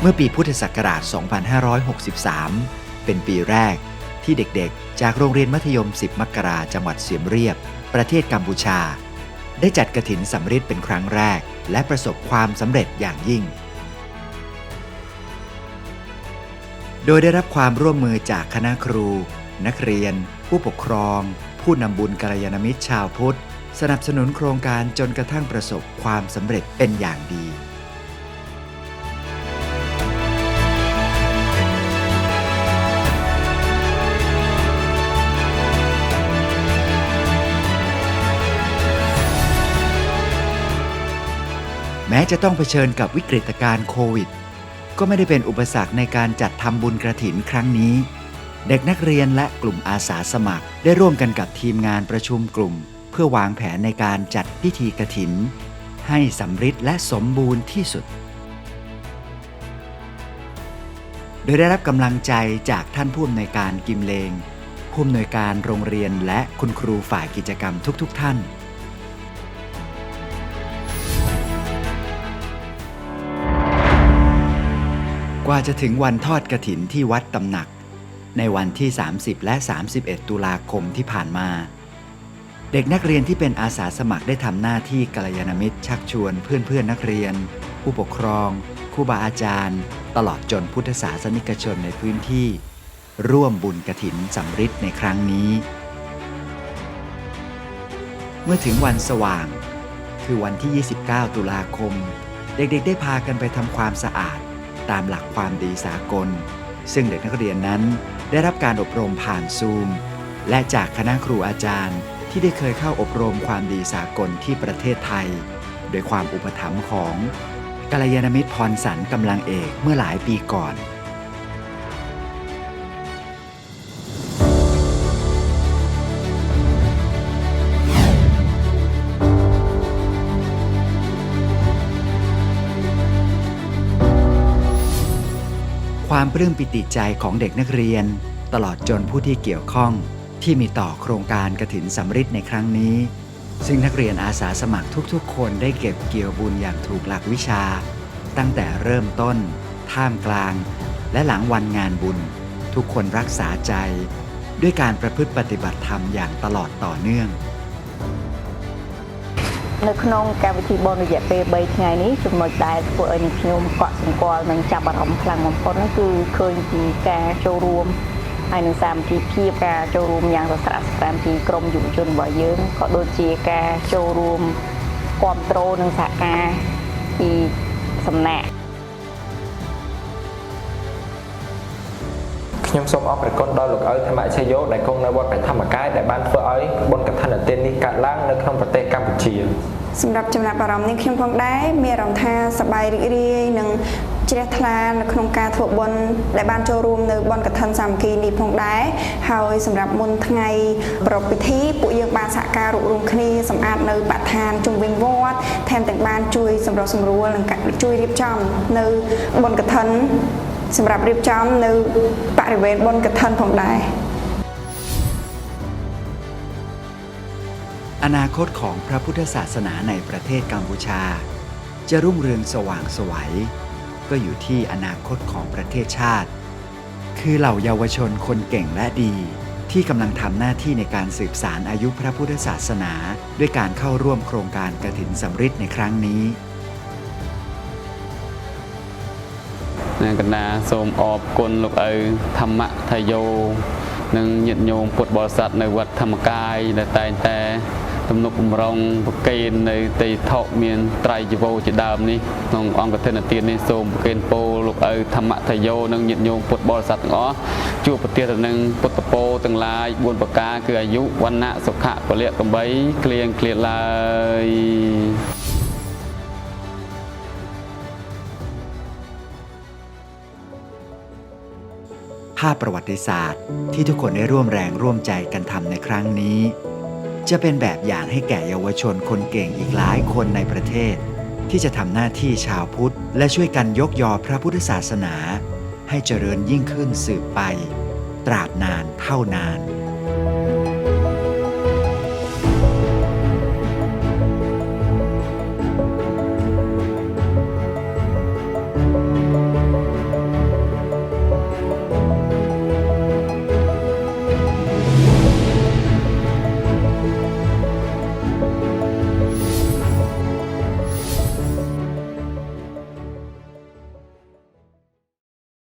เมื่อปีพุทธศักราช 2563 เป็นปีแรกที่เด็กๆ จากโรงเรียนมัธยม 10 มกราจังหวัดเสียมเรียบ ประเทศกัมพูชา ได้จัดกระถินสำริดเป็นครั้งแรก และประสบความสำเร็จอย่างยิ่ง โดยได้รับความร่วมมือจากคณะครู นักเรียน ผู้ปกครอง ผู้นำบุญกัลยาณมิตรชาวพุทธ สนับสนุนโครงการจนกระทั่งประสบความสำเร็จเป็นอย่างดี แม้จะต้องเผชิญกับวิกฤตการณ์โควิด ก็ไม่ได้เป็นอุปสรรคในการจัดทำบุญกระถินครั้งนี้ เด็กนักเรียนและกลุ่มอาสาสมัคร ได้ร่วมกันกับทีมงานประชุมกลุ่ม เพื่อวางแผนในการจัดพิธีกระถิน ให้สำริดและสมบูรณ์ที่สุด โดยได้รับกำลังใจจากท่านผู้อำนวยการกิมเลงผู้อำนวยการโรงเรียนและคุณครูฝ่ายกิจกรรมทุกๆทท่าน กว่าจะถึงวันทอดกระถินที่วัดตำหนัก ในวันที่ 30 และ 31 ตุลาคมที่ผ่านมา เด็กนักเรียนที่เป็นอาสาสมัครได้ทำหน้าที่กัลยาณมิตรชักชวนเพื่อนๆนักเรียน ผู้ปกครองครูบาอาจารย์ ตลอดจนพุทธศาสนิกชนในพื้นที่ ร่วมบุญกระถินสำริดในครั้งนี้ เมื่อถึงวันสว่าง คือวันที่ 29 ตุลาคม เด็กๆ ได้พากันไปทำความสะอาด ตามหลักความดีสากล ซึ่งเด็กนักเรียนนั้นได้รับการอบรมผ่านซูม และจากคณะครูอาจารย์ ที่ได้เคยเข้าอบรมความดีสากลที่ประเทศไทย โดยความอุปถัมภ์ของกัลยาณมิตรพรสันกำลังเอกเมื่อหลายปีก่อน ความปลื้มปิติใจของเด็กนักเรียน ตลอดจนผู้ที่เกี่ยวข้อง ที่มีต่อโครงการกระถินสำริดในครั้งนี้ ซึ่งนักเรียนอาสาสมัครทุกๆ คนได้เก็บเกี่ยวบุญอย่างถูกหลักวิชา ตั้งแต่เริ่มต้น ท่ามกลาง และหลังวันงานบุญ ทุกคนรักษาใจ ด้วยการประพฤติปฏิบัติธรรมอย่างตลอดต่อเนื่อง នៅក្នុងកម្មវិធីបុណ្យរយៈពេល3ថ្ងៃនេះចំណុចដែលធ្វើឲ្យនាងខ្ញុំកក់សម្គាល់និងចាប់អារម្មណ៍ខ្លាំងបំផុតនោះគឺឃើញពីការចូលរួមហើយនឹងសាមគ្គីភាពការចូលរួមយ៉ាងសស្រាក់សស្រាំពីក្រមយុវជនរបស់យើងក៏ដូចជាការចូលរួមគ្រប់គ្រងនិងសហការពីសំណាក់ ខ្ញុំសូមអរព្រគុណដល់លោកឪធម្មជយោដែលគង់នៅវត្តព្រះធម្មកាយដែលបានធ្វើឲ្យបុណ្យកឋិនទាននេះកើតឡើងនៅក្នុងប្រទេសកម្ពុជាសម្រាប់ចំណាប់អារម្មណ៍នេះខ្ញុំផងដែរមានអារម្មណ៍ថាសប្បាយរីករាយនិងជ្រះថ្លានៅក្នុងការធ្វើបុណ្យដែលបានចូលរួមនៅបុណ្យកឋិនសាមគ្គីនេះផងដែរហើយសម្រាប់មុនថ្ងៃប្រពៃពិធីពួកយើងបានសហការរួបរวมគ្នាសម្អាតនៅបឋានជុំវិញវត្តថែមទាំងបានជួយសម្រុះសម្រួលនិងជួយរៀបចំនៅបុណ្យកឋិន សម្រាប់រៀបចំនៅបរិវេណបុណ្យកឋិនផងដែរ อนาคตของพระพุทธศาสนาในประเทศกัมพูชา จะรุ่งเรืองสว่างไสวัย ก็อยู่ที่อนาคตของประเทศชาติ คือเหล่าเยาวชนคนเก่งและดี ที่กำลังทำหน้าที่ในการสืบสารอายุพระพุทธศาสนา ด้วยการเข้าร่วมโครงการกระถินสำริดในครั้งนี้ ណាកណ្ដាសូមអរគុណលោកឪធម្មថាយោនិងញាតិញោមពុទ្ធបរិស័ទនៅវត្តធម្មកាយដែលតែងតែទំនុកបំរុងប្រគេននៅទីថោមានត្រៃជីវោជាដើមនេះក្នុងអង្គធិនទាននេះសូមប្រគេនពោលោកឪធម្មថាយោនិងញាតិញោមពុទ្ធបរិស័ទទាំងអស់ជួបប្រទានទៅនឹងពុទ្ធពោទាំងឡាយ4ប្រការគឺអាយុវណ្ណៈសុខៈពលៈកំបីគ្លៀងគ្លៀតឡើយ ภาพประวัติศาสตร์ ที่ทุกคนได้ร่วมแรงร่วมใจกันทำในครั้งนี้ จะเป็นแบบอย่างให้แก่เยาวชนคนเก่งอีกหลายคนในประเทศ ที่จะทำหน้าที่ชาวพุทธ และช่วยกันยกยอพระพุทธศาสนา ให้เจริญยิ่งขึ้นสืบไป ตราบนานเท่านาน